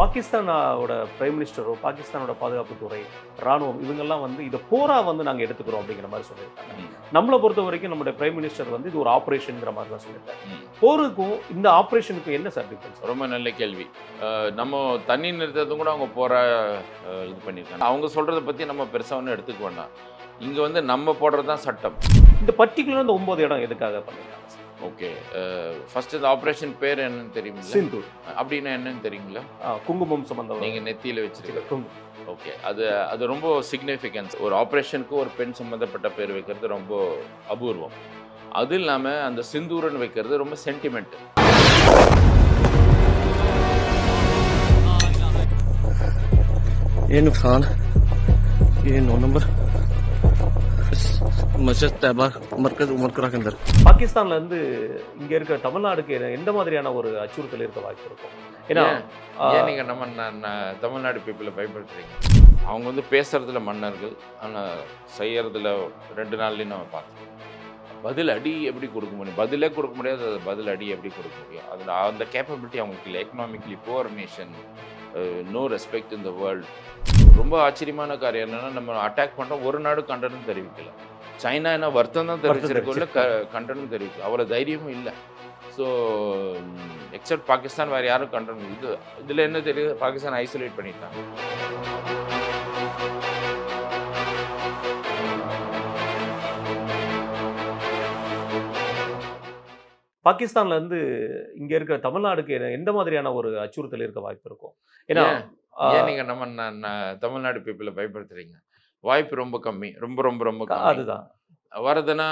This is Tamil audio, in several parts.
பாகிஸ்தானோட பிரைம் மினிஸ்டரோ பாகிஸ்தானோட பாதுகாப்புத்துறை ராணுவம் இவங்கெல்லாம் வந்து இதை போரா வந்து நாங்கள் எடுத்துக்கிறோம் அப்படிங்கிற மாதிரி சொல்லியிருக்காங்க. நம்மளை பொறுத்த வரைக்கும் நம்முடைய பிரைம் மினிஸ்டர் வந்து இது ஒரு ஆப்ரேஷன்ங்கிற மாதிரி தான் சொல்லியிருக்காங்க. போருக்கும் இந்த ஆப்ரேஷனுக்கும் என்ன சார் டிஃபரன்ஸ் ரொம்ப நல்ல கேள்வி. நம்ம தண்ணி நிறுத்தத்தும் கூட அவங்க போற அஹ், இது பண்ணியிருக்காங்க. அவங்க சொல்றதை பத்தி நம்ம பெருசா ஒன்றும் எடுத்துக்க வேண்டாம். இங்க வந்து நம்ம போடுறது தான் சட்டம். இந்த பர்டிகுலர் இந்த ஒன்பது இடம் எதுக்காக பண்ணிருக்காங்க ஓகே ஃபர்ஸ்ட் இந்த ஆப்ரேஷன் பேர் என்னன்னு தெரியுங்களா சிந்தூர் அப்படின்னா என்னன்னு தெரியுங்களா ஆ, குங்குமம் சம்பந்தம் நீங்க நெத்தியில வச்சிருக்க குங்குமம். ஓகே அது அது ரொம்ப சிக்னிஃபிகன்ஸ் ஒரு ஆப்ரேஷனுக்கு ஒரு பெண் சம்மந்தப்பட்ட பேர் வைக்கிறது ரொம்ப அபூர்வம் அது இல்லாமல் அந்த சிந்தூரன் வைக்கிறது ரொம்ப சென்டிமெண்ட் ये नुकसान ये नौ नंबर மர்கஸ் உமர்கராக இருந்தார் பாகிஸ்தான்ல இருந்து இங்க இருக்க தமிழ்நாடுக்கு எந்த மாதிரியான ஒரு அச்சுறுத்தல் இருக்க வாய்ப்பு இருக்கும்? ஏன்னா நீங்க நம்ம தமிழ்நாடு பீப்புளை பயன்படுத்துறீங்க அவங்க வந்து பேசுறதுல மன்னர்கள் ஆனால் செய்யறதுல ரெண்டு நாள்லயும் நம்ம பார்த்தோம் பதில் அடி எப்படி கொடுக்க முடியும்? பதிலே கொடுக்க முடியாது அதை பதில் அடி எப்படி கொடுக்க முடியும்? அதில் அந்த கேப்பபிலிட்டி அவங்களுக்கு இல்லை. Economically poor no respect in the world ரொம்ப ஆச்சரியமான காரியம் என்னன்னா நம்ம அட்டாக் பண்ணுறோம் ஒரு நாடு கண்டனம் தெரிவிக்கல. சைனா என்ன வருத்தம் தான் தெரிவிச்சிருக்கோம் க கண்டனம் தெரிவிக்கல. அவ்வளோ தைரியமும் இல்லை. ஸோ எக்ஸப்ட் பாகிஸ்தான் வேறு யாரும் கண்டனம் இது இதில் என்ன தெரியுது? பாகிஸ்தான் ஐசோலேட் பண்ணிட்டாங்க. பாகிஸ்தான்ல இருந்து இங்க இருக்க தமிழ்நாடுக்கு எந்த மாதிரியான ஒரு அச்சுறுத்தல் இருக்க வாய்ப்பு இருக்கும்? ஏன்னா நீங்கள் நம்ம தமிழ்நாடு பீப்புளை பயன்படுத்துறீங்க வாய்ப்பு ரொம்ப கம்மி ரொம்ப ரொம்ப ரொம்ப அதுதான். வரதுன்னா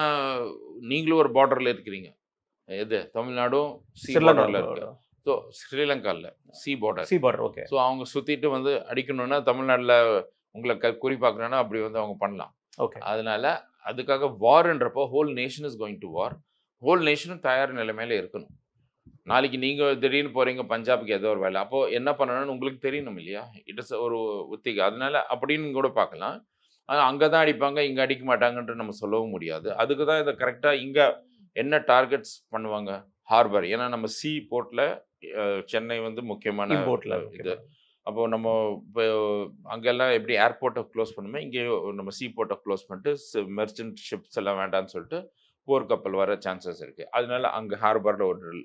நீங்களும் ஒரு பார்டரில் இருக்கிறீங்க. எது? தமிழ்நாடும் சி பார்டரில் இருக்கு. ஸோ ஸ்ரீலங்காவில் sea border sea border okay so அவங்க சுற்றிட்டு வந்து அடிக்கணும்னா தமிழ்நாட்டில் உங்களை க குறி பார்க்கணுன்னா அப்படி வந்து அவங்க பண்ணலாம். ஓகே அதனால அதுக்காக வார்ன்றப்போ whole nation is going to war whole நேஷனும் தயார் நிலைமையில இருக்கணும். நாளைக்கு நீங்கள் திடீர்னு போகிறீங்க பஞ்சாபுக்கு ஏதோ ஒரு வேலை. அப்போது என்ன பண்ணணும்னு உங்களுக்கு தெரியணும் இல்லையா? இட் இஸ் ஒரு உத்திகை. அதனால அப்படின்னு கூட பார்க்கலாம். அங்கே தான் அடிப்பாங்க இங்கே அடிக்க மாட்டாங்கன்ட்டு நம்ம சொல்லவும் முடியாது. அதுக்கு தான் இதை கரெக்டாக இங்கே என்ன டார்கெட்ஸ் பண்ணுவாங்க? ஹார்பர் ஏன்னா நம்ம சி போர்ட்டில் சென்னை வந்து முக்கியமான இம்போர்ட்ல இது. அப்போ நம்ம இப்போ அங்கெல்லாம் எப்படி ஏர்போர்ட்டை க்ளோஸ் பண்ணுமே இங்கேயோ நம்ம சீ போர்ட்டை க்ளோஸ் பண்ணிட்டு மெர்ச்சன்ட் ஷிப்ஸ் எல்லாம் வேண்டாம்னு சொல்லிட்டு போர் கப்பல் வர சான்சஸ் இருக்குது அதனால அங்கே ஹார்பரில் ஒரு ட்ரில்.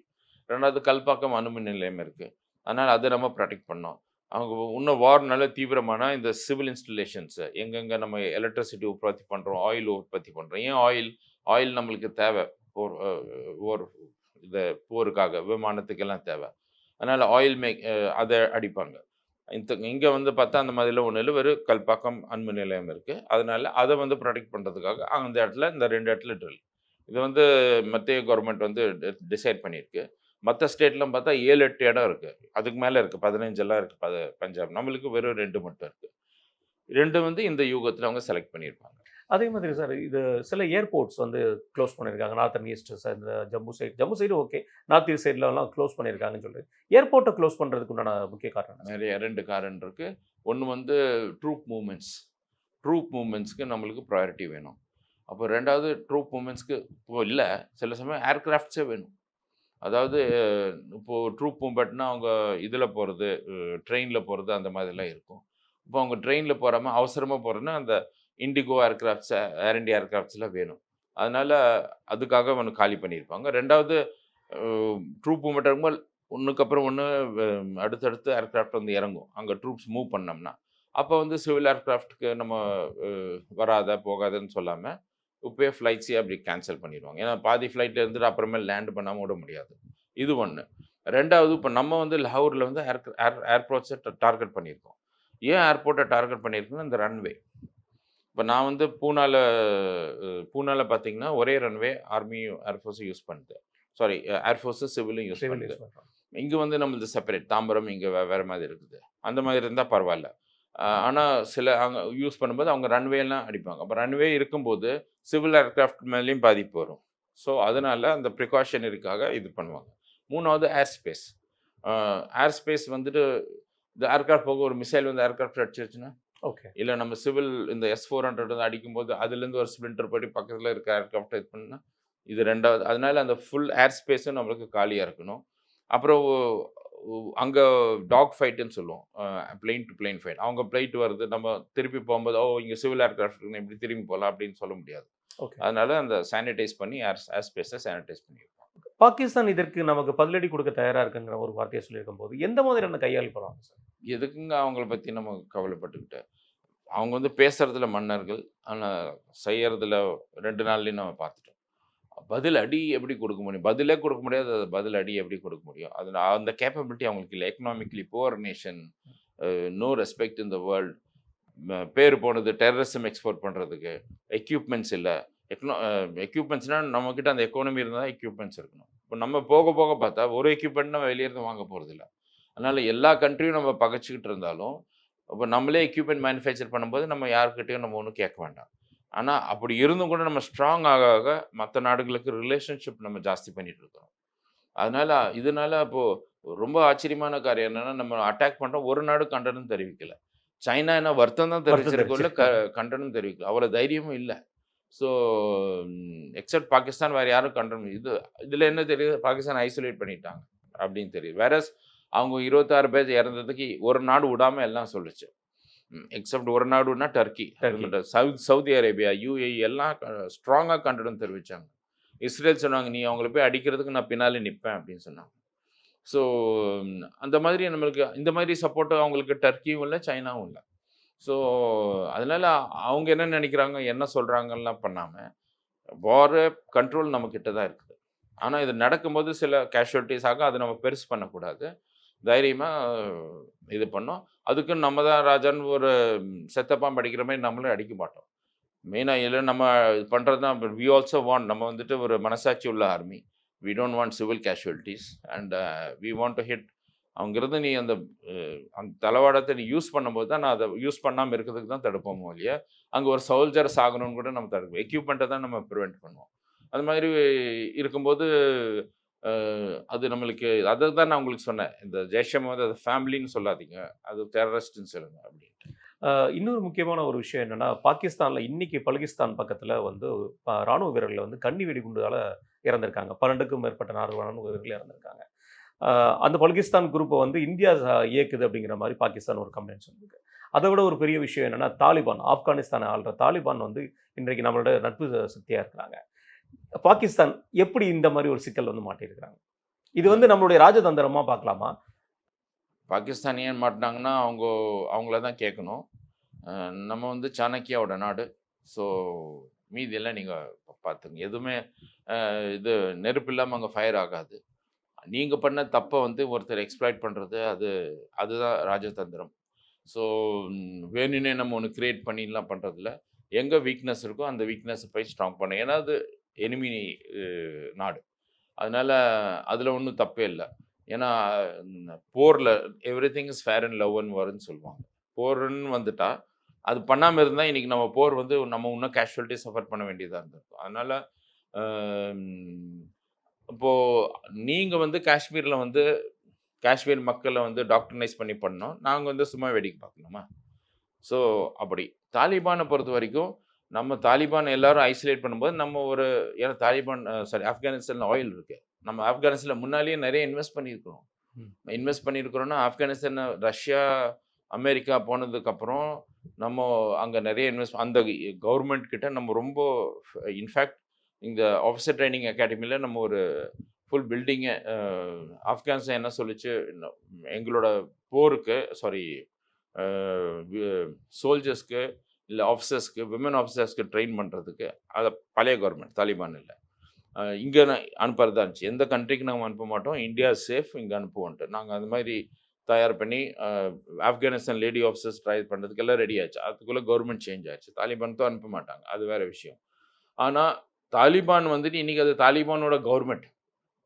ரெண்டாவது கல்பாக்கம் அணுமின் நிலையம் இருக்குது அதனால் அதை நம்ம ப்ரொடெக்ட் பண்ணோம். அவங்க இன்னும் வார்னால தீவிரமான இந்த சிவில் இன்ஸ்டலேஷன்ஸு எங்கெங்கே நம்ம எலக்ட்ரிசிட்டி உற்பத்தி பண்ணுறோம் ஆயில் உற்பத்தி பண்ணுறோம் ஏன் ஆயில் ஆயில் நம்மளுக்கு தேவை. போர் அஹ், போர் இந்த போருக்காக விமானத்துக்கெல்லாம் தேவை. அதனால் ஆயில் மேக் அதை அடிப்பாங்க. இந்த இங்கே வந்து பார்த்தா அந்த மாதிரிலாம் ஒன்றும் இல்லை. வெறும் கல்பாக்கம் அன்பு நிலையம் இருக்குது அதனால அதை வந்து ப்ரொடெக்ட் பண்ணுறதுக்காக அந்த இடத்துல இந்த ரெண்டு இடத்துல ட்ரில் இது வந்து மத்திய கவர்மெண்ட் வந்து டிசைட் பண்ணியிருக்கு. மற்ற ஸ்டேட்லாம் பார்த்தா ஏழு எட்டு இடம் இருக்குது அதுக்கு மேலே இருக்குது பதினஞ்செல்லாம் இருக்குது பத பஞ்சாப். நம்மளுக்கு வெறும் ரெண்டு மட்டும் இருக்குது ரெண்டு வந்து இந்த யூகத்தில் அவங்க செலக்ட் பண்ணியிருப்பாங்க. அதே மாதிரி சார் இது சில ஏர்போர்ட்ஸ் வந்து க்ளோஸ் பண்ணியிருக்காங்க. நார்த்தன் ஈஸ்ட் சார் இந்த Jammu side Jammu side okay north east சைட்லலாம் க்ளோஸ் பண்ணியிருக்காங்கன்னு சொல்லி ஏர்போர்ட்டை க்ளோஸ் பண்ணுறதுக்கு உண்டான முக்கிய காரணம்? நிறைய ரெண்டு காரணம் இருக்குது ஒன்று வந்து ட்ரூப் மூமெண்ட்ஸ் ட்ரூப் மூமெண்ட்ஸ்க்கு நம்மளுக்கு ப்ரையாரிட்டி வேணும். அப்போ ரெண்டாவது ட்ரூப் மூமெண்ட்ஸ்க்கு இப்போ இல்லை. சில சமயம் ஏர்க்ராஃப்ட்ஸே வேணும். அதாவது இப்போது ட்ரூப் மூமெண்ட்னா அவங்க இதில் போகிறது ட்ரெயினில் போகிறது அந்த மாதிரிலாம் இருக்கும். இப்போ அவங்க ட்ரெயினில் போகாமல் அவசரமாக போகிறோன்னா அந்த இண்டிகோ ஏர்கிராஃப்ட்ஸ் ஏர் இண்டியா ஏர்க்ராஃப்ட்ஸ்லாம் வேணும். அதனால் அதுக்காக ஒன்று காலி பண்ணியிருப்பாங்க. ரெண்டாவது ட்ரூப் மூமெண்ட் இருக்கும்போது ஒன்றுக்கு அப்புறம் ஒன்று அடுத்தடுத்து ஏர்க்ராஃப்ட் வந்து இறங்கும். அங்கே ட்ரூப்ஸ் மூவ் பண்ணோம்னா. அப்போ வந்து சிவில் ஏர்க்ராஃப்ட்டுக்கு நம்ம வராத போகாதன்னு சொல்லாமல் இப்போயே ஃப்ளைட்ஸே அப்படி கேன்சல் பண்ணிடுவாங்க. ஏன்னா பாதி ஃப்ளைட்டில் இருந்துட்டு அப்புறமே லேண்ட் பண்ணாமல் விட முடியாது. இது ஒன்று ரெண்டாவது இப்போ நம்ம வந்து லாகூரில் வந்து ஏர் ஏர் ஏர்போர்ட்ஸை டார்கெட் பண்ணியிருக்கோம். ஏன் ஏர்போர்ட்டை டார்கெட் பண்ணியிருக்கோம்னா இந்த ரன்வே இப்போ நான் வந்து பூனால அஹ், பூனால பார்த்தீங்கன்னா ஒரே ரன்வே ஆர்மி ஏர்ஃபோர்ஸும் யூஸ் பண்ணுது சாரி ஏர்ஃபோர்ஸு சிவிலும் யூஸ் பண்ணுது. இங்கே வந்து நம்மளது செப்பரேட் தாம்பரம் இங்கே வேறு மாதிரி இருக்குது. அந்த மாதிரி இருந்தால் பரவாயில்ல. ஆனால் சில அங்கே யூஸ் பண்ணும்போது அவங்க ரன்வேலாம் அடிப்பாங்க. அப்போ ரன்வே இருக்கும்போது சிவில் ஏர்கிராஃப்ட் மேலேயும் பாதிப்பு வரும். ஸோ அதனால் அந்த ப்ரிகாஷனரிக்காக இது பண்ணுவாங்க. மூணாவது ஏர் ஸ்பேஸ். ஏர் ஸ்பேஸ் வந்துட்டு இந்த ஏர்கிராஃப்ட் போக ஒரு மிசைல் வந்து ஏர்கிராஃப்ட் அடிச்சிருச்சுன்னா ஓகே. இல்லை நம்ம சிவில் இந்த எஸ் ஃபோர் ஹண்ட்ரட் வந்து அடிக்கும்போது அதுலேருந்து ஒரு ஸ்பிளிண்டர் போய் பக்கத்தில் இருக்க ஏர்கிராஃப்ட் இது பண்ணா இது ரெண்டாவது. அதனால அந்த ஃபுல் ஏர் ஸ்பேஸும் நம்மளுக்கு காலியாக இருக்கணும். அப்புறம் அங்கே டாக் ஃபைட்டுன்னு சொல்லுவோம். பிளெயின் டு பிளெயின் ஃபைட் அவங்க பிளைட் வருது நம்ம திருப்பி போகும்போது ஓ இங்கே சிவில் ஏர்கிராஃப்ட் இப்படி திரும்பி போகலாம் அப்படின்னு சொல்ல முடியாது. ஓகே. அதனால அந்த சானிடைஸ் பண்ணி ஏர் ஏர் ஸ்பேஸை சானிடைஸ் பண்ணி பாகிஸ்தான் இதற்கு நமக்கு பதிலடி கொடுக்க தயாரா இருக்குங்கிற ஒரு வார்த்தையை சொல்லியிருக்கும் போது எந்த மாதிரியான கையாள் போறாங்க சார்? எதுக்குங்க அவங்கள பற்றி நம்ம கவலைப்பட்டுக்கிட்டு? அவங்க வந்து பேசுறதுல மன்னர்கள் ஆனால் செய்யறதுல ரெண்டு நாள்லையும் நம்ம பார்த்துட்டோம். பதில் அடி எப்படி கொடுக்க முடியும்? பதிலே கொடுக்க முடியாது. அது பதில் அடி எப்படி கொடுக்க முடியும்? அது அந்த கேப்பபிலிட்டி அவங்களுக்கு இல்லை. Economically poor nation no respect in the world பேர் போனது டெரரிசம் எக்ஸ்போர்ட் பண்ணுறதுக்கு எக்யூப்மெண்ட்ஸ் இல்லை. எக்னோ எக்யூப்மெண்ட்ஸ்னால் நம்மக்கிட்ட அந்த எக்கானமி இருந்தால் எக்யூப்மெண்ட்ஸ் இருக்கணும். இப்போ நம்ம போக போக பார்த்தா ஒரு எக்யூப்மெண்ட் நம்ம வெளியிருந்து வாங்க போகிறதில்ல அதனால் எல்லா கண்ட்ரியும் நம்ம பகைச்சிக்கிட்டு இருந்தாலும் இப்போ நம்மளே எக்யூப்மெண்ட் மேனுஃபேக்சர் பண்ணும்போது நம்ம யாருக்கிட்டையும் நம்ம ஒன்றும் கேட்க வேண்டாம். ஆனால் அப்படி இருந்தும் கூட நம்ம ஸ்ட்ராங் ஆக ஆக மற்ற நாடுகளுக்கு ரிலேஷன்ஷிப் நம்ம ஜாஸ்தி பண்ணிட்டு இருக்கோம் அதனால இதனால அப்போது ரொம்ப ஆச்சரியமான காரியம் என்னன்னா நம்ம அட்டாக் பண்ணுறோம் ஒரு நாடு கண்டனம் தெரிவிக்கல. சைனா என்ன வருத்தம் தான் தெரிவிச்சிருக்கோம் க கண்டனம் தெரிவிக்கல. அவ்வளோ தைரியமும் இல்லை. ஸோ எக்ஸப்ட் பாகிஸ்தான் வேறு யாரும் கண்டனம் இது இதில் என்ன தெரியுது? பாகிஸ்தான் ஐசோலேட் பண்ணிட்டாங்க அப்படின்னு தெரியுது. வேற அவங்க இருபத்தாறு பேர் இறந்ததுக்கு ஒரு நாடு விடாமல் எல்லாம் சொல்லுச்சு. எக்ஸப்ட் ஒரு நாடுனா Turkey. South Saudi Arabia UAE எல்லாம் ஸ்ட்ராங்காக கண்டனம் தெரிவித்தாங்க இஸ்ரேல் சொன்னாங்க நீ அவங்கள போய் அடிக்கிறதுக்கு நான் பின்னாலே நிற்பேன் அப்படின்னு சொன்னாங்க. ஸோ அந்த மாதிரி நம்மளுக்கு இந்த மாதிரி சப்போர்ட் அவங்களுக்கு டர்க்கியும் இல்லை சைனாவும் இல்லை. ஸோ அதனால அவங்க என்ன நினைக்கிறாங்க என்ன சொல்கிறாங்கலாம் பண்ணாமல் வார கண்ட்ரோல் நம்மக்கிட்ட தான் இருக்குது. ஆனால் இது நடக்கும்போது சில கேஷுவலிட்டிஸ் ஆக அதை நம்ம பெருசு பண்ணக்கூடாது. தைரியமாக இது பண்ணோம். அதுக்கு நம்ம தான் ராஜான்னு ஒரு செத்தப்பான் படிக்கிற மாதிரி நம்மளும் அடிக்க மாட்டோம். மெயினாக இல்லை நம்ம இது பண்ணுறது தான் வி ஆல்சோ வாண்ட் நம்ம வந்துட்டு ஒரு மனசாட்சி உள்ள army we don't want civil casualties and we want to hit அவங்கிறது நீ அந்த அந்த தளவாடத்தை நீ யூஸ் பண்ணும்போது தான் நான் அதை யூஸ் பண்ணாமல் இருக்கிறதுக்கு தான் தடுப்போம் இல்லையா? அங்கே ஒரு சோல்ஜர் சாகணும்னு கூட நம்ம தடுப்போம். எக்யூப்மெண்ட்டை தான் நம்ம ப்ரிவெண்ட் பண்ணுவோம். அது மாதிரி இருக்கும்போது அது நம்மளுக்கு அதை தான் நான் உங்களுக்கு சொன்னேன். இந்த ஜெய்ஷம் வந்து அது ஃபேமிலின்னு சொல்லாதீங்க. அது டெரரிஸ்ட்னு சொல்லுங்க அப்படின்ட்டு. இன்னொரு முக்கியமான ஒரு விஷயம் என்னென்னா பாகிஸ்தானில் இன்றைக்கி பலுகிஸ்தான் பக்கத்தில் வந்து இராணுவ ராணுவ வீரர்கள் வந்து கண்ணி வெடிகுண்டால் இறந்திருக்காங்க. பன்னெண்டுக்கும் மேற்பட்ட நாடுகளான ராணுவ வீரர்கள் இறந்திருக்காங்க. அந்த பலுகிஸ்தான் குரூப்பை வந்து இந்தியா இயக்குது அப்படிங்கிற மாதிரி பாகிஸ்தான் ஒரு கம்ப்ளைண்ட் சொல்லியிருக்கு அதை விட ஒரு பெரிய விஷயம் என்னென்னா தாலிபான் ஆப்கானிஸ்தானை ஆள்ற தாலிபான் வந்து இன்றைக்கு நம்மளோட நட்பு சக்தியாக இருக்கிறாங்க. பாகிஸ்தான் எப்படி இந்த மாதிரி ஒரு சிக்கல் வந்து மாட்டியிருக்கிறாங்க? இது வந்து நம்மளுடைய ராஜதந்திரமாக பார்க்கலாமா? பாகிஸ்தான் ஏன் மாட்டினாங்கன்னா அவங்க அவங்கள தான் கேட்கணும். நம்ம வந்து சாணக்கியாவோட நாடு. ஸோ மீதியெல்லாம் நீங்கள் பார்த்துங்க. எதுவுமே இது நெருப்பு இல்லாமல் அங்கே ஃபயர் ஆகாது. நீங்கள் பண்ண தப்பை வந்து ஒருத்தர் எக்ஸ்ப்ளாய்ட் பண்ணுறது அது அதுதான் ராஜதந்திரம். ஸோ வேணுன்னே நம்ம ஒன்று க்ரியேட் பண்ணிலாம் பண்ணுறதில்ல எங்கே வீக்னஸ் இருக்கோ அந்த வீக்னஸை போய் ஸ்ட்ராங் பண்ண. ஏன்னா அது எனிமி நாடு. அதனால் அதில் ஒன்றும் தப்பே இல்லை. ஏன்னா போரில் every thing is fair and லவ்னு வரும்னு சொல்லுவாங்க. போர்ன்னு வந்துட்டா அது பண்ணாமல் இருந்தால் இன்றைக்கி நம்ம போர் வந்து நம்ம இன்னும் கேஷுவலிட்டி சஃபர் பண்ண வேண்டியதாக இருந்திருக்கும். அதனால் இப்போது நீங்கள் வந்து காஷ்மீரில் வந்து காஷ்மீர் மக்களை வந்து டாக்டர்னைஸ் பண்ணி பண்ணோம் நாங்கள் வந்து சும்மா வேடிக்கை பார்க்கணுமா? ஸோ அப்படி. தாலிபானை பொறுத்த வரைக்கும் நம்ம தாலிபான் எல்லாரும் ஐசோலேட் பண்ணும்போது நம்ம ஒரு ஏன்னா தாலிபான் சாரி ஆப்கானிஸ்தான் ஆயில் இருக்கு நம்ம ஆப்கானிஸ்தானில் முன்னாலேயே நிறைய இன்வெஸ்ட் பண்ணியிருக்கிறோம். இன்வெஸ்ட் பண்ணியிருக்கிறோன்னா ஆப்கானிஸ்தான் ரஷ்யா அமெரிக்கா போனதுக்கப்புறம் நம்ம அங்கே நிறைய இன்வெஸ்ட் அந்த கவர்மெண்ட் கிட்ட நம்ம ரொம்ப இன்ஃபேக்ட் இந்த ஆஃபீஸர் ட்ரைனிங் அகாடமியில் நம்ம ஒரு ஃபுல் பில்டிங்கை ஆப்கானிஸ்தான் என்ன சொல்லிச்சு எங்களோட போருக்கு சாரி சோல்ஜர்ஸ்க்கு இல்லை ஆஃபீஸர்ஸ்க்கு விமன் ஆஃபீஸர்ஸ்க்கு ட்ரெயின் பண்ணுறதுக்கு அதை பழைய கவர்மெண்ட் தாலிபான் இல்லை. இங்கே அனுப்புறதா இருந்துச்சு. எந்த கண்ட்ரிக்கு நாங்கள் அனுப்ப மாட்டோம் இந்தியா சேஃப் இங்கே அனுப்புவோன்ட்டு. நாங்கள் அந்த மாதிரி தயார் பண்ணி ஆப்கானிஸ்தான் லேடி ஆஃபீஸர்ஸ் ட்ரை பண்ணுறதுக்கெல்லாம் ரெடி ஆச்சு. அதுக்குள்ளே கவர்மெண்ட் சேஞ்ச் ஆச்சு. தாலிபான் தான் அனுப்ப மாட்டாங்க. அது வேற விஷயம். ஆனால் தாலிபான் வந்துட்டு இன்றைக்கி அது தாலிபானோட கவர்மெண்ட்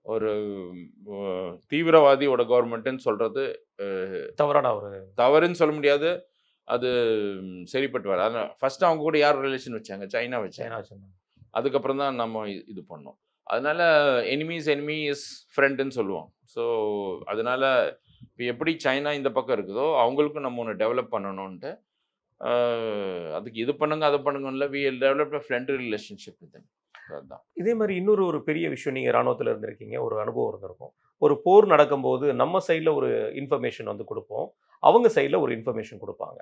ஒரு தீவிரவாதியோட கவர்மெண்ட்டுன்னு சொல்கிறது தவறான ஒரு தவறுன்னு சொல்ல முடியாது. அது சரிப்பட்டு வர அதனால் ஃபர்ஸ்ட் அவங்க கூட யார் ரிலேஷன் வச்சாங்க? சைனா வச்சாங்க. அதுக்கப்புறம் தான் நம்ம இது பண்ணோம். அதனால எனிமீஸ் எனிமி இஸ் ஃப்ரெண்டுன்னு சொல்லுவோம். ஸோ அதனால இப்போ எப்படி சைனா இந்த பக்கம் இருக்குதோ அவங்களுக்கும் நம்ம ஒன்று டெவலப் பண்ணணுன்ட்டு அதுக்கு இது பண்ணுங்க அதை பண்ணுங்க இல்லை வி டெவலப் ஃப்ரெண்ட் ரிலேஷன்ஷிப் இது அதுதான் இதே மாதிரி இன்னொரு ஒரு பெரிய விஷயம் நீங்கள் இராணுவத்தில் இருந்திருக்கீங்க. ஒரு அனுபவம் இருந்திருக்கும். ஒரு போர் நடக்கும்போது நம்ம சைடில் ஒரு இன்ஃபர்மேஷன் வந்து கொடுப்போம். அவங்க சைடில் ஒரு இன்ஃபர்மேஷன் கொடுப்பாங்க.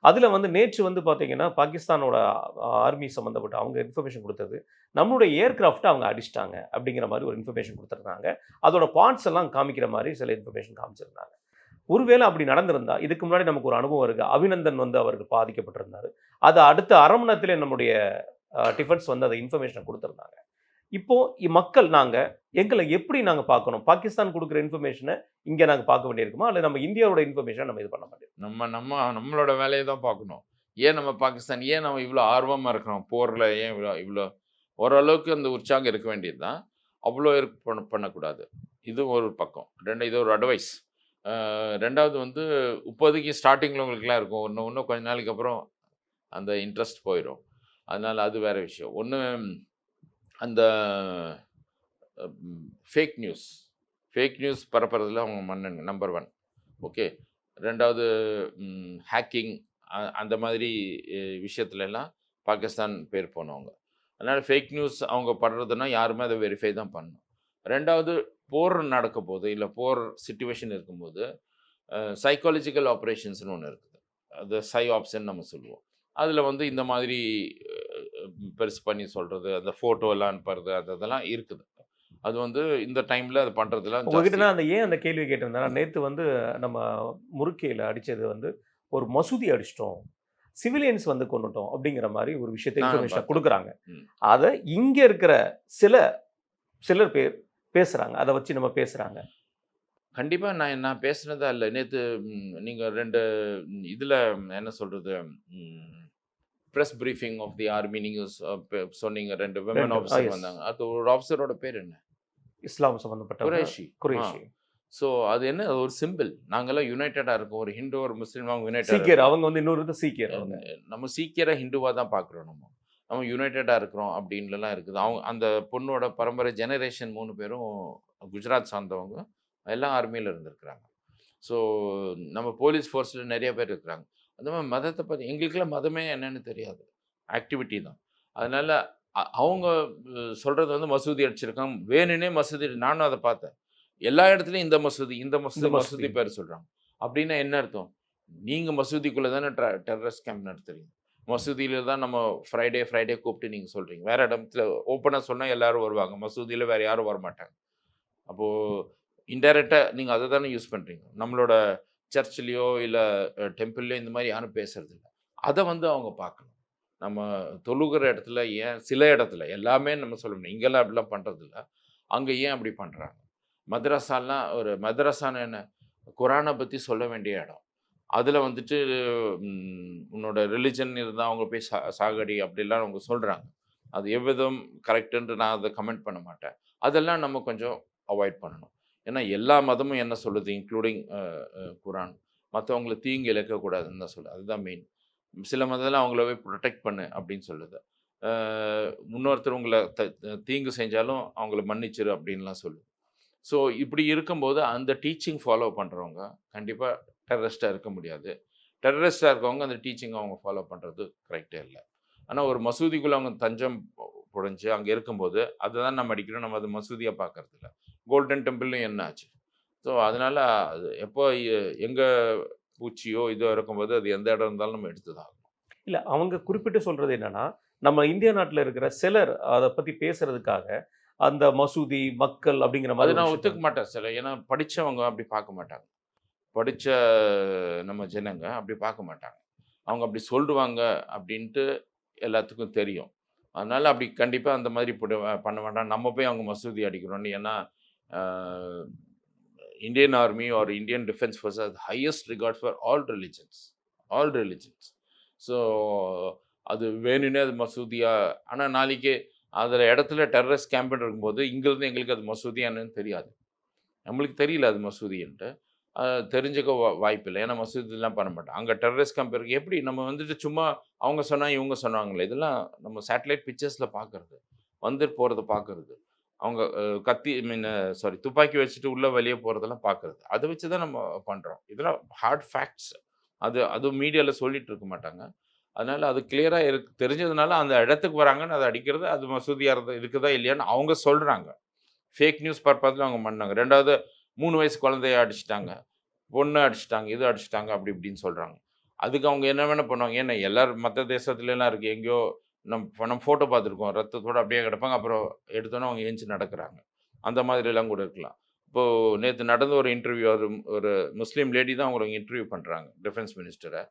அதில் வந்து நேற்று வந்து பார்த்தீங்கன்னா பாகிஸ்தானோட ஆர்மி சம்மந்தப்பட்ட அவங்க இன்ஃபர்மேஷன் கொடுத்தது. நம்மளுடைய ஏர்கிராஃப்ட்டை அவங்க அடிச்சிட்டாங்க அப்படிங்கிற மாதிரி ஒரு இன்ஃபர்மேஷன் கொடுத்துருந்தாங்க. அதோட பார்ட்ஸ் எல்லாம் காமிக்கிற மாதிரி சில இன்ஃபர்மேஷன் காமிச்சிருந்தாங்க. ஒருவேளை அப்படி நடந்திருந்தா இதுக்கு முன்னாடி நமக்கு ஒரு அனுபவம் இருக்குது அபிநந்தன் வந்து அவருக்கு பாதிக்கப்பட்டிருந்தார். அது அடுத்த அரை மணி நம்முடைய டிஃபன்ஸ் வந்து அதை இன்ஃபர்மேஷனை கொடுத்துருந்தாங்க. இப்போது மக்கள் நாங்கள் எங்களை எப்படி நாங்கள் பார்க்கணும்? பாகிஸ்தான் கொடுக்குற இன்ஃபர்மேஷனை இங்கே நாங்கள் பார்க்க வேண்டியிருக்குமா? அல்லது நம்ம இந்தியாவோட இன்ஃபர்மேஷனை நம்ம இது பண்ண மாட்டோம் நம்ம நம்ம நம்மளோட வேலையை தான் பார்க்கணும். ஏன் நம்ம பாகிஸ்தான் ஏன் நம்ம இவ்வளோ ஆர்வமாக இருக்கிறோம்? போரில் ஏன் இவ்வளோ இவ்வளோ ஓரளவுக்கு அந்த உற்சாகம் இருக்க வேண்டியது தான். அவ்வளோ இருக்க பண்ண பண்ணக்கூடாது. இது ஒரு பக்கம். ரெண்டு இது ஒரு அட்வைஸ் ரெண்டாவது வந்து இப்போதைக்கு ஸ்டார்டிங்கில் உங்களுக்குலாம் இருக்கும். இன்னும் இன்னும் கொஞ்ச நாளைக்கு அப்புறம் அந்த இன்ட்ரெஸ்ட் போயிடும் அதனால் அது வேறு விஷயம். ஒன்று அந்த ஃபேக் நியூஸ் ஃபேக் நியூஸ் பரப்புறதுல அவங்க மன்னன் நம்பர் ஒன் ஓகே ரெண்டாவது ஹேக்கிங் அந்த மாதிரி விஷயத்துலலாம் பாகிஸ்தான் பேர் போனவங்க. அதனால் ஃபேக் நியூஸ் அவங்க படுறதுன்னா யாருமே அதை வெரிஃபை தான் பண்ணணும். ரெண்டாவது போர் நடக்க போது இல்லை போர் சுச்சுவேஷன் இருக்கும்போது சைக்காலஜிக்கல் ஆப்ரேஷன்ஸ்னு ஒன்று இருக்குது. அது சை ஆப்ஷன் நம்ம சொல்லுவோம். அதில் வந்து இந்த மாதிரி பெருசு பண்ணி சொல்கிறது அந்த ஃபோட்டோ எல்லாம் அனுப்புறது அது அதெல்லாம் இருக்குது. அது வந்து இந்த டைமில் அது பண்ணுறதுலாம் உங்ககிட்ட நான் அந்த ஏன் அந்த கேள்வி கேட்டிருந்தேன் நேற்று வந்து நம்ம முறுக்கையில் அடிச்சது வந்து ஒரு மசூதி அடிச்சிட்டோம். சிவிலியன்ஸ் வந்து கொண்டுட்டோம் அப்படிங்கிற மாதிரி ஒரு விஷயத்தை இன்ஃபர்மேஷன். கொடுக்குறாங்க. அதை இங்கே இருக்கிற சில சிலர் பேர் பேசுகிறாங்க அதை வச்சு நம்ம பேசுகிறாங்க கண்டிப்பாக நான் நான் பேசுனதா இல்லை. நேற்று நீங்கள் ரெண்டு இதில் என்ன சொல்கிறது press briefing of the army நீங்கள் சொன்னீங்க ரெண்டு விமன் ஆஃபீஸர். வந்தாங்க. அது ஒரு ஆஃபீஸரோட பேர் என்ன? இஸ்லாம் சம்மந்தப்பட்ட குரேஷி. குரேஷி. ஸோ அது என்ன? அது ஒரு சிம்பிள் நாங்கெல்லாம் யுனைட்டடாக இருக்கோம். ஒரு ஹிந்து ஒரு முஸ்லீம் அவங்க யுனைடெட் சீக்கியர். அவங்க வந்து இன்னொரு சீக்கியர் நம்ம சீக்கியரை ஹிந்துவாக தான் பார்க்குறோம் நம்ம. நம்ம யுனைட்டடாக இருக்கிறோம் அப்படின்லாம் இருக்குது. அவங்க அந்த பொண்ணோட பரம்பரை ஜெனரேஷன் மூணு பேரும் குஜராத் சார்ந்தவங்க. எல்லாம் ஆர்மியில் இருந்திருக்கிறாங்க. ஸோ நம்ம போலீஸ் ஃபோர்ஸில் நிறைய பேர் இருக்கிறாங்க. அந்த மாதிரி மதத்தை பற்றி எங்களுக்கெல்லாம் மதமே என்னன்னு தெரியாது. ஆக்டிவிட்டி தான். அதனால் அவங்க சொல்கிறது வந்து மசூதி அடிச்சிருக்காங்க. வேணுனே மசூதி நானும் அதை பார்த்தேன். எல்லா இடத்துலையும் இந்த மசூதி இந்த மசூதி இந்த மசூதி. மசூதி பேர் சொல்கிறாங்க அப்படின்னா என்ன அர்த்தம்? நீங்கள் மசூதிக்குள்ளே தானே டெரரிஸ்ட் கேம்ப் நடத்துறீங்க. மசூதியில தான் நம்ம ஃப்ரைடே ஃப்ரைடே கூப்பிட்டு நீங்கள் சொல்கிறீங்க வேற இடத்துல ஓப்பனாக சொன்னால் எல்லாரும் வருவாங்க. மசூதியில் வேறு யாரும் வர மாட்டாங்க அப்போது இன்டைரக்டாக நீங்கள் அதை தானே யூஸ் பண்ணுறீங்க நம்மளோட சர்ச்லேயோ இல்லை டெம்பிள்லையோ இந்த மாதிரி யாரும் பேசுறது இல்லை அதை வந்து அவங்க பார்க்கணும் நம்ம தொழுகிற இடத்துல ஏன் சில இடத்துல எல்லாமே நம்ம சொல்லணும் இங்கெல்லாம் அப்படிலாம் பண்ணுறதில்ல அங்கே ஏன் அப்படி பண்ணுறாங்க மദ്രஸாலாம் ஒரு மദ്രஸான்னு என்ன? குரானை பற்றி சொல்ல வேண்டிய இடம். அதில் வந்துட்டு உன்னோட ரிலிஜன் இருந்தால் அவங்க போய் சா சாகடி அப்படிலாம் அவங்க சொல்கிறாங்க அது எவ்விதம் கரெக்டுன்ட்டு நான் அதை கமெண்ட் பண்ண மாட்டேன். அதெல்லாம் நம்ம கொஞ்சம் அவாய்ட் பண்ணணும். ஏன்னா எல்லா மதமும் என்ன சொல்லுது? இன்க்ளூடிங் குரான். மற்றவங்களை தீங்கு இழக்கக்கூடாதுன்னு தான் சொல்லுது. அதுதான் மெயின் சில மதத்தில் அவங்கள போய் ப்ரொடெக்ட் பண்ணு அப்படின்னு சொல்லுது. அஹ், இன்னொருத்தர் உங்களை த தீங்கு செஞ்சாலும் அவங்கள மன்னிச்சிரு அப்படின்லாம் சொல்லுது. ஸோ இப்படி இருக்கும்போது அந்த டீச்சிங் ஃபாலோ பண்ணுறவங்க கண்டிப்பாக டெரரிஸ்டாக இருக்க முடியாது. டெரரிஸ்டாக இருக்கவங்க அந்த டீச்சிங் அவங்க ஃபாலோ பண்ணுறது கரெக்டே இல்லை. ஆனால் ஒரு மசூதிக்குள்ளே அவங்க தஞ்சம் புடைஞ்சு அங்கே இருக்கும்போது அதை தான் நம்ம அடிக்கிறோம். நம்ம அது மசூதியாக பார்க்கறதில்ல. கோல்டன் டெம்பிள்லையும் என்ன ஆச்சு? ஸோ அதனால் அது எப்போ எங்கே பூச்சியோ இதோ இருக்கும்போது அது எந்த இடம் இருந்தாலும் நம்ம எடுத்து தான் இல்லை அவங்க குறிப்பிட்டு சொல்றது என்னன்னா நம்ம இந்திய நாட்டில் இருக்கிற சிலர் அதை பத்தி பேசுறதுக்காக அந்த மசூதி மக்கள் அப்படிங்கிற மாதிரி நான் ஒத்துக்க. மாட்டேன் சில ஏன்னா படித்தவங்க அப்படி பார்க்க மாட்டாங்க. படித்த நம்ம ஜனங்க அப்படி பார்க்க மாட்டாங்க. அவங்க அப்படி சொல்லுவாங்க அப்படின்ட்டு எல்லாத்துக்கும் தெரியும். அதனால அப்படி கண்டிப்பாக அந்த மாதிரி பண்ண வேண்டாம். நம்ம போய் அவங்க மசூதி அடிக்கிறோம்னு ஏன்னா Indian army or Indian defence force அது highest regard for all religions all religions so அது வேணும்னே அது மசூதியா ஆனால் நாளைக்கு அதில் இடத்துல டெரரிஸ்ட் கேம்பெயின் இருக்கும்போது இங்கேருந்து எங்களுக்கு அது மசூதியான்னு தெரியாது. நம்மளுக்கு தெரியல அது மசூதின்ட்டு. தெரிஞ்சுக்க வா- வாய்ப்பில்லை ஏன்னா மசூதிலாம் பண்ண மாட்டோம். அங்கே டெரரிஸ்ட் கேம்ப் இருக்குது எப்படி? நம்ம வந்துட்டு சும்மா அவங்க சொன்னால் இவங்க சொன்னாங்களே. இதெல்லாம் நம்ம சேட்டலைட் பிக்சர்ஸில் பார்க்குறது வந்துட்டு போகிறத பார்க்குறது அவங்க கத்தி மீன் சாரி துப்பாக்கி வச்சுட்டு உள்ளே வெளியே போகிறதெல்லாம் பார்க்குறது அதை வச்சு தான் நம்ம பண்ணுறோம் இதெல்லாம் ஹார்ட் ஃபேக்ட்ஸ் அது அதுவும் மீடியாவில் சொல்லிட்டு இருக்க மாட்டாங்க. அதனால் அது கிளியராக இருக்கு தெரிஞ்சதுனால அந்த இடத்துக்கு வராங்கன்னு அதை அடிக்கிறது அது மசூதியாக இருந்த இருக்குதா இல்லையான்னு அவங்க சொல்கிறாங்க ஃபேக் நியூஸ் பர்பஸில் அவங்க பண்ணாங்க. ரெண்டாவது மூணு வயசு குழந்தைய அடிச்சிட்டாங்க. பொண்ணு அடிச்சிட்டாங்க. இது அடிச்சிட்டாங்க. அப்படி இப்படின்னு சொல்கிறாங்க அதுக்கு அவங்க என்ன வேணால் பண்ணுவாங்க. ஏன்னா எல்லாரும் மற்ற தேசத்துலலாம் இருக்குது எங்கேயோ நம்ம நம்ம ஃபோட்டோ பார்த்துருக்கோம். ரத்தத்தோடு அப்படியே கிடப்பாங்க. அப்புறம் எடுத்தோன்னே அவங்க ஏஞ்சி நடக்கிறாங்க. அந்த மாதிரிலாம் கூட இருக்கலாம். இப்போது நேற்று நடந்த ஒரு இன்டர்வியூ ஒரு ஒரு முஸ்லீம் லேடி தான் அவங்களை இன்டர்வியூ பண்ணுறாங்க டிஃபென்ஸ் மினிஸ்டரை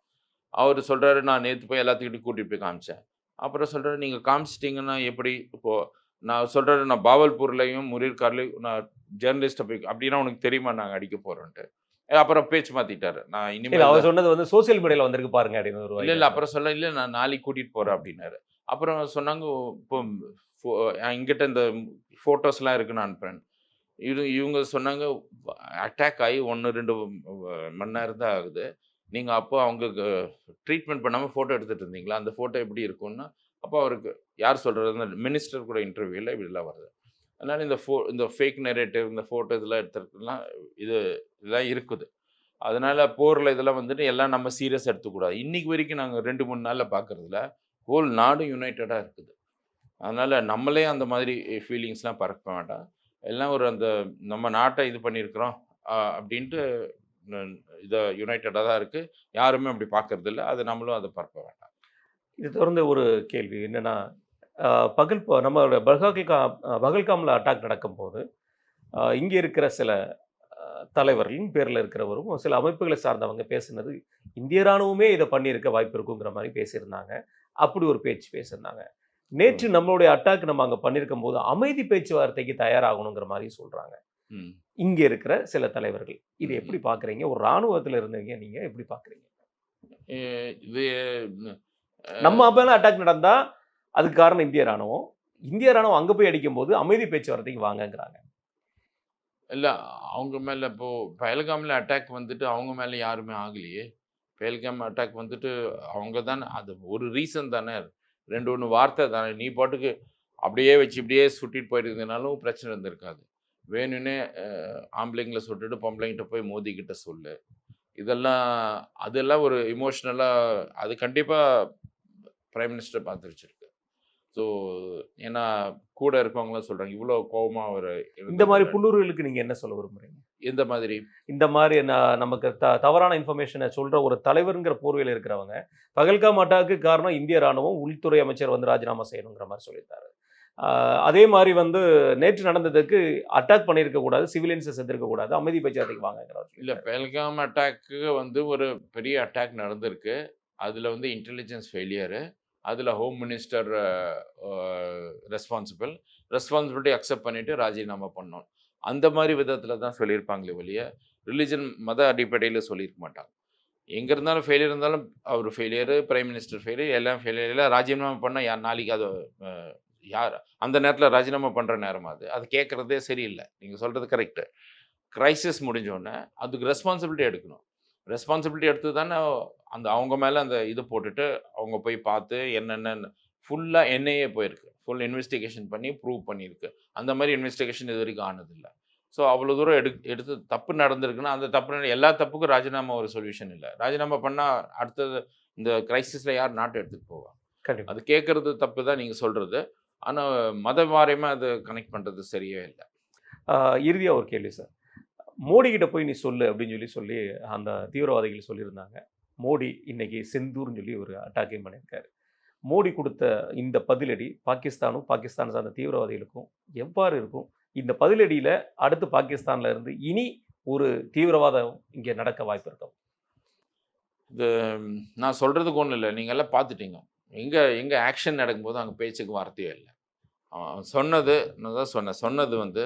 அவர் சொல்கிறாரு நான் நேற்று போய் எல்லாத்துக்கிட்டையும் கூட்டிகிட்டு போய் காமிச்சேன். அப்புறம் சொல்கிறாரு நீங்கள் காமிச்சிட்டிங்கன்னா எப்படி? இப்போது நான் சொல்கிறாரு நான் பாவல்பூர்லேயும் முரீர்கார்லையும் நான் ஜேர்னலிஸ்ட்டை போய் அப்படின்னா உனக்கு தெரியுமா? நாங்கள் அடிக்க போகிறோன்ட்டு அப்புறம் பேச்சு மாற்றிட்டாரு நான் இனிமேல் அவர் சொன்னது வந்து சோசியல் மீடியால வந்திருக்கு பாருங்க அப்படின்னு ஒரு இல்லை இல்லை அப்புறம் சொல்ல இல்லை நான் நாளைக்கு கூட்டிகிட்டு போகிறேன் அப்படின்னாரு. அப்புறம் சொன்னாங்க இப்போ ஃபோ- என்கிட்ட இந்த ஃபோட்டோஸ்லாம் இருக்கு நான் அனுப்புறேன். இது இவங்க சொன்னாங்க அட்டாக் ஆகி ஒன்று ரெண்டு மணி நேரம் தான் ஆகுது. நீங்கள் அப்போ அவங்களுக்கு ட்ரீட்மெண்ட் பண்ணாமல் ஃபோட்டோ எடுத்துகிட்டு இருந்தீங்களா? அந்த ஃபோட்டோ எப்படி இருக்கும்னா? அப்போ அவருக்கு யார் சொல்கிறது அந்த மினிஸ்டர் கூட இன்டர்வியூவில் இப்படிலாம் வருது. அதனால் இந்த ஃபோ இந்த ஃபேக் நெரேட்டிவ் இந்த ஃபோட்டோ இதெல்லாம் எடுத்துருக்கலாம் இது இதெல்லாம் இருக்குது. அதனால் போரில் இதெல்லாம் வந்துட்டு எல்லாம் நம்ம சீரியஸ் எடுத்துக்கூடாது இன்றைக்கி வரைக்கும் நாங்கள் ரெண்டு மூணு நாளில் பார்க்குறதுல ஹோல் நாடும் யுனைட்டடாக இருக்குது. அதனால் நம்மளே அந்த மாதிரி ஃபீலிங்ஸ்லாம் பறக்க வேண்டாம். எல்லாம் ஒரு அந்த நம்ம நாட்டை இது பண்ணியிருக்கிறோம் அப்படின்ட்டு இதை யுனைட்டடாக தான் இருக்குது யாருமே அப்படி பார்க்கறது இல்ல அது நம்மளும் அதை பரப்ப வேண்டாம். இது தொடர்ந்து ஒரு கேள்வி என்னென்னா ஆஹ் பகல் நம்மளோட பகல்கா பகல்காமில் அட்டாக் நடக்கும்போது இங்கே இருக்கிற சில தலைவர்களின் பேரில் இருக்கிறவரும் சில அமைப்புகளை சார்ந்தவங்க பேசுனது இந்திய ராணுவமே இதை பண்ணியிருக்க வாய்ப்பு இருக்குங்கிற மாதிரி பேசியிருந்தாங்க. அப்படி ஒரு பேச்சு பேசியிருந்தாங்க நேற்று நம்மளுடைய அட்டாக் நம்ம அங்கே பண்ணியிருக்கும் போது அமைதி பேச்சுவார்த்தைக்கு தயாராகணுங்கிற மாதிரி சொல்கிறாங்க இங்கே இருக்கிற சில தலைவர்கள். இதை எப்படி பார்க்குறீங்க ஒரு ராணுவத்தில் இருந்தீங்க நீங்கள் எப்படி பார்க்குறீங்க இது நம்ம மேல அட்டாக் நடந்தா அதுக்கு காரணம் இந்திய ராணுவம். இந்திய ராணுவம் அங்க போய் அடிக்கும் போது அமைதி பேச்சுவார்த்தைக்கு வாங்கங்கிறாங்க. இல்லை அவங்க மேலே இப்போது பயல்காமில் அட்டாக் வந்துட்டு அவங்க மேலே யாருமே ஆகலையே? பயல்காம் அட்டாக் வந்துட்டு அவங்க தானே அது ஒரு ரீசன் தானே ரெண்டு ஒன்று வார்த்தை தானே நீ பாட்டுக்கு அப்படியே வச்சு இப்படியே சுட்டிட்டு போயிருந்தனாலும் பிரச்சனை இருந்திருக்காது. வேணும்னே ஆம்பளைங்களை சுட்டுட்டு பொம்பளைங்கிட்ட போய் மோதிக்கிட்ட சொல்லு. இதெல்லாம் அதெல்லாம் ஒரு இமோஷ்னலாக அது கண்டிப்பாக பிரைம் மினிஸ்டர் பார்த்து வச்சிருக்கு. ஸோ ஏன்னா கூட இருக்கவங்களாம் சொல்கிறாங்க இவ்வளோ கோபமாக அவர் இந்த மாதிரி புல்லுருகளுக்கு நீங்க என்ன சொல்ல விரும்புறீங்க? எந்த மாதிரி. இந்த மாதிரி நமக்கு த தவறான இன்ஃபர்மேஷனை சொல்ற ஒரு தலைவருங்கிற போர்வையில் இருக்கிறவங்க பகல்காம் அட்டாக்கு காரணம் இந்திய ராணுவம் உள்துறை அமைச்சர் வந்து ராஜினாமா செய்யணுங்கிற மாதிரி சொல்லியிருந்தாரு. அதே மாதிரி வந்து நேற்று நடந்ததுக்கு அட்டாக் பண்ணியிருக்க கூடாது சிவிலியன்ஸை செத்துருக்க கூடாது அமைதி பேச்சுவார்த்தைக்கு வாங்கங்கிறார் இல்லை பெல்காம் அட்டாக்கு வந்து ஒரு பெரிய அட்டாக் நடந்திருக்கு. அதில் வந்து இன்டெலிஜென்ஸ் ஃபெயிலியரு அதில் home minister responsible responsibility accept பண்ணிவிட்டு ராஜினாமா பண்ணோம். அந்த மாதிரி விதத்தில் தான் சொல்லியிருப்பாங்களே ஒழிய ரிலிஜன் மத அடிப்படையில் சொல்லியிருக்க மாட்டாங்க. எங்கே இருந்தாலும் ஃபெயிலியர் இருந்தாலும் அவர் ஃபெயிலியரு பிரைம் மினிஸ்டர் ஃபெயிலியர் எல்லாம் ஃபெயிலியர் எல்லாம் ராஜினாமா பண்ணால் யார் நாளைக்கு அது யார் அந்த நேரத்தில் ராஜினாமா பண்ணுற நேரம் அது? அது கேட்குறதே சரியில்லை. நீங்கள் சொல்கிறது கரெக்டு க்ரைசிஸ் முடிஞ்சோடனே அதுக்கு ரெஸ்பான்சிபிலிட்டி எடுக்கணும். ரெஸ்பான்சிபிலிட்டி எடுத்து தானே அந்த அவங்க மேலே அந்த இது போட்டுட்டு அவங்க போய் பார்த்து என்னென்ன ஃபுல்லாக என்ஐஏ போயிருக்கு. ஃபுல் இன்வெஸ்டிகேஷன் பண்ணி ப்ரூவ் பண்ணியிருக்கு. அந்த மாதிரி இன்வெஸ்டிகேஷன் இது வரைக்கும் ஆனதில்லை. ஸோ அவ்வளோ தூரம் எடு எடுத்து தப்பு நடந்திருக்குன்னா அந்த தப்பு எல்லா தப்புக்கும் ராஜினாமா ஒரு சொல்யூஷன் இல்லை. ராஜினாமா பண்ணால் அடுத்தது இந்த கிரைசிஸில் யார் நாட்டை எடுத்துகிட்டு போவா? அது கேட்குறது தப்பு தான் நீங்கள் சொல்கிறது ஆனால் மத வாரியமாக அது கனெக்ட் பண்ணுறது சரியே இல்லை. ஆஹ் இறுதியா ஒரு கேள்வி சார். மோடி கிட்ட போய் நீ சொல்லு அப்படின்னு சொல்லி சொல்லி அந்த தீவிரவாதிகள் சொல்லியிருந்தாங்க. மோடி இன்னைக்கு செந்தூர்னு சொல்லி ஒரு அட்டாக்கையும் பண்ணியிருக்காரு. மோடி கொடுத்த இந்த பதிலடி பாகிஸ்தானும் பாகிஸ்தான் சார்ந்த தீவிரவாதிகளுக்கும் எவ்வாறு இருக்கும்? இந்த பதிலடியில் அடுத்து பாகிஸ்தானில் இருந்து இனி ஒரு தீவிரவாதம் இங்கே நடக்க வாய்ப்பு இருக்கும் இது நான் சொல்கிறதுக்கு ஒன்றும் இல்லை. நீங்கள் எல்லாம் பார்த்துட்டீங்க. எங்கே எங்கே ஆக்ஷன் நடக்கும்போது அங்கே பேச்சுக்கு வார்த்தையே இல்லை. அவன் சொன்னது நான் தான் சொன்னேன். சொன்னது வந்து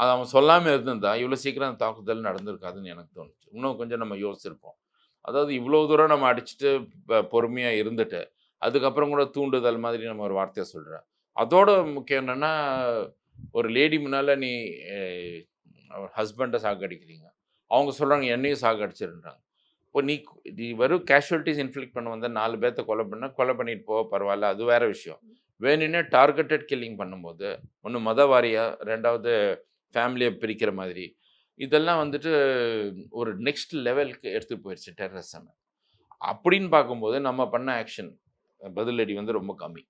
அது அவன் சொல்லாமல் இருந்திருந்தா இவ்வளோ சீக்கிரம் தாக்குதல் நடந்திருக்காதுன்னு எனக்கு தோணுச்சு. இன்னும் கொஞ்சம் நம்ம யோசிச்சிருப்போம். அதாவது இவ்வளோ தூரம் நம்ம அடிச்சுட்டு பொறுமையாக இருந்துட்டு அதுக்கப்புறம் கூட தூண்டுதல் மாதிரி நம்ம ஒரு வார்த்தையை சொல்கிறேன் அதோட முக்கியம் என்னென்னா ஒரு லேடி முன்னால் நீ ஹஸ்பண்டை சாகடிக்கிறீங்க. அவங்க சொல்கிறாங்க என்னையும் சாகடிச்சிருன்றாங்க. இப்போ நீ நீ வெறும் கேஷுவலிட்டிஸ் இன்ஃப்ளிக் பண்ண வந்த நாலு பேர்த்த கொலை பண்ண கொலை பண்ணிட்டு போக பரவாயில்ல அது வேற விஷயம். வேணும்னே டார்கெட்டட் கில்லிங் பண்ணும்போது ஒன்று மத வாரியாக ரெண்டாவது ஃபேமிலியை பிரிக்கிற மாதிரி இதெல்லாம் வந்துட்டு ஒரு நெக்ஸ்ட் லெவலுக்கு எடுத்துகிட்டு போயிடுச்சு டெரரிசம் அப்படின்னு பார்க்கும்போது நம்ம பண்ண ஆக்ஷன் பதிலடி வந்து ரொம்ப கம்மி.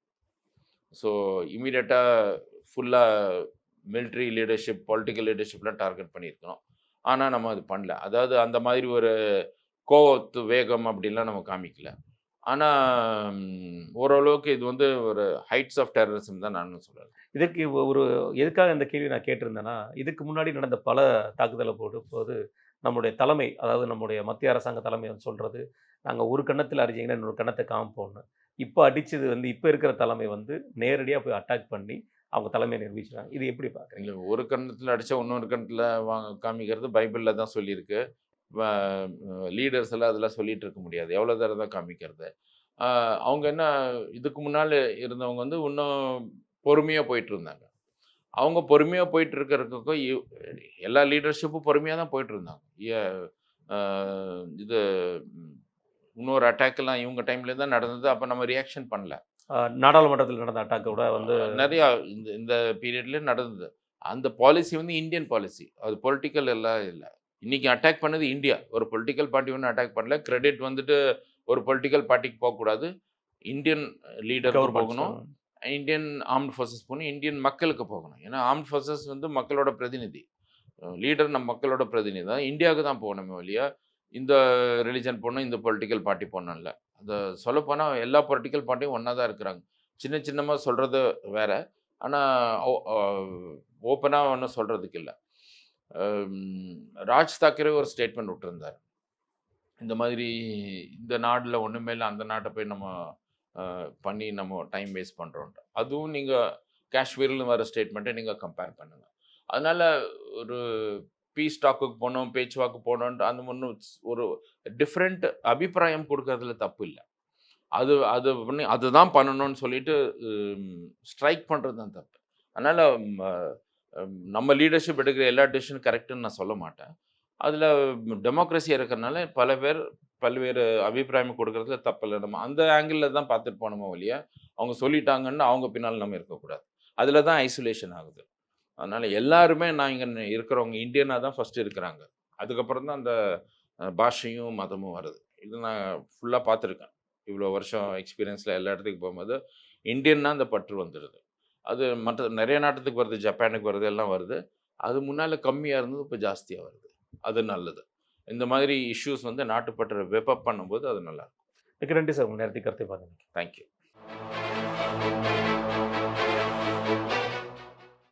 ஸோ இமீடியட்டாக ஃபுல்லாக மிலிட்ரி லீடர்ஷிப் பொலிட்டிக்கல் லீடர்ஷிப்லாம் டார்கெட் பண்ணியிருக்கணும். ஆனால் நம்ம அது பண்ணல. அதாவது அந்த மாதிரி ஒரு கோவத்து வேகம் அப்படிலாம் நம்ம காமிக்கல. ஆனால் ஓரளவுக்கு இது வந்து ஒரு ஹைட்ஸ் ஆஃப் டெரரிசம் தான் நான் சொல்கிறேன் இதற்கு ஒரு எதுக்காக இந்த கேள்வி நான் கேட்டிருந்தேன்னா இதுக்கு முன்னாடி நடந்த பல தாக்குதலை போட்டு போது நம்முடைய தலைமை அதாவது நம்முடைய மத்திய அரசாங்க தலைமை வந்து சொல்கிறது நாங்கள் ஒரு கண்ணத்தில் அறிஞ்சிங்கன்னா இன்னொரு கண்ணத்தை காமிப்போம்னு. இப்போ அடித்தது வந்து இப்போ இருக்கிற தலைமை வந்து நேரடியாக போய் அட்டாக் பண்ணி அவங்க தலைமையை நிரூபிச்சிட்டாங்க. இது எப்படி பார்க்குறீங்க ஒரு கண்ணத்தில் அடித்தா இன்னொரு கண்ணத்தில் வாங்க காமிக்கிறது பைபிளில் தான் சொல்லியிருக்கு. லீடர்ஸ் எல்லாம் அதெல்லாம் சொல்லிகிட்டு இருக்க முடியாது. எவ்வளோ தடவை தான் காமிக்கிறது. அவங்க என்ன இதுக்கு முன்னால் இருந்தவங்க வந்து இன்னும் பொறுமையாக போயிட்டு இருந்தாங்க. அவங்க பொறுமையாக போயிட்டு இருக்கிறதுக்கும் எல்லா லீடர்ஷிப்பும் பொறுமையாக தான் போயிட்டு இருந்தாங்க. ஏ- இது இன்னொரு அட்டாக்கெல்லாம் இவங்க டைம்ல தான் நடந்தது. அப்போ நம்ம ரியாக்ஷன் பண்ணல. நாடாளுமன்றத்தில் நடந்த அட்டாக்கை விட வந்து நிறையா இந்த இந்த பீரியட்ல நடந்தது. அந்த பாலிசி வந்து இந்தியன் பாலிசி அது பொலிட்டிக்கல் எல்லாம் இல்லை. இன்னைக்கு அட்டாக் பண்ணது இந்தியா ஒரு பொலிட்டிக்கல் பார்ட்டி ஒன்றும் அட்டாக் பண்ணல. கிரெடிட் வந்துட்டு ஒரு பொலிட்டிக்கல் பார்ட்டிக்கு போகக்கூடாது. இந்தியன் லீடருக்கு போகணும். இந்தியன் ஆர்ம்ட் ஃபோர்ஸஸ் போகணும். இந்தியன் மக்களுக்கு போகணும். ஏன்னா ஆர்ம்ட் ஃபோர்ஸஸ் வந்து மக்களோட பிரதிநிதி. லீடர் நம்ம மக்களோட பிரதிநிதி தான். இந்தியாவுக்கு தான் போகணுமே வழியா இந்த ரிலிஜன் பொண்ணும் இந்த பொலிட்டிக்கல் பார்ட்டி பொண்ணும் இல்லை. அதை சொல்லப்போனால் எல்லா பொலிட்டிக்கல் பார்ட்டியும் ஒன்றா தான் இருக்கிறாங்க. சின்ன சின்னமாக சொல்கிறது வேற. ஆனால் ஓப்பனாக ஒன்றும் சொல்கிறதுக்கு இல்லை. ராஜ் தாக்கரே ஒரு ஸ்டேட்மெண்ட் விட்டுருந்தார். இந்த மாதிரி இந்த நாட்டில் ஒன்றுமே இல்லை அந்த நாட்டை போய் நம்ம பண்ணி நம்ம டைம் வேஸ்ட் பண்ணுறோன்ட்டு அதுவும் நீங்கள் காஷ்மீரில் வர ஸ்டேட்மெண்ட்டை நீங்கள் கம்பேர் பண்ணுங்கள் அதனால் ஒரு பீஸ் டாக்குக்கு போகணும் பேச்சுவாக்கு போகணுன்ட்டு அந்த ஒன்றும் ஒரு டிஃப்ரெண்ட் அபிப்பிராயம் கொடுக்கறதுல தப்பு இல்லை. அது அது பண்ணி அதுதான் பண்ணணும்னு சொல்லிட்டு ஸ்ட்ரைக் பண்ணுறது தான் தப்பு. அதனால் நம்ம லீடர்ஷிப் எடுக்கிற எல்லா டிசிஷனும் கரெக்டுன்னு நான் சொல்ல மாட்டேன். அதில் டெமோக்ரஸி இருக்கிறனால பல பேர் பல்வேறு அபிப்பிராயம் கொடுக்கறதுல தப்பில்லை நம்ம அந்த ஆங்கிளில் தான் பார்த்துட்டு போனோமோ வழியா அவங்க சொல்லிட்டாங்கன்னு அவங்க பின்னால் நம்ம இருக்கக்கூடாது. அதில் தான் ஐசோலேஷன் ஆகுது. அதனால் எல்லாருமே நான் இங்கே இருக்கிறவங்க இந்தியனாக தான் ஃபஸ்ட்டு இருக்கிறாங்க. அதுக்கப்புறம் தான் அந்த பாஷையும் மதமும் வருது. இது நான் ஃபுல்லாக பார்த்துருக்கேன். இவ்வளோ வருஷம் எக்ஸ்பீரியன்ஸில் எல்லா இடத்துக்கு போகும்போது இந்தியன்னா அந்த பற்று வந்துடுது அது மற்ற நிறைய நாட்டுக்கு வருது ஜப்பானுக்கு வருது எல்லாம் வருது. அது முன்னால் கம்மியாக இருந்தது இப்போ ஜாஸ்தியாக வருது. அது நல்லது. இந்த மாதிரி இஷ்யூஸ் வந்து நாட்டுப்பற்றை வெப்பப் பண்ணும்போது அது நல்லா இருக்கும். மிக்க நன்றி சார். உங்கள் நேரத்தை கருத்தை பார்த்தீங்க தேங்க்யூ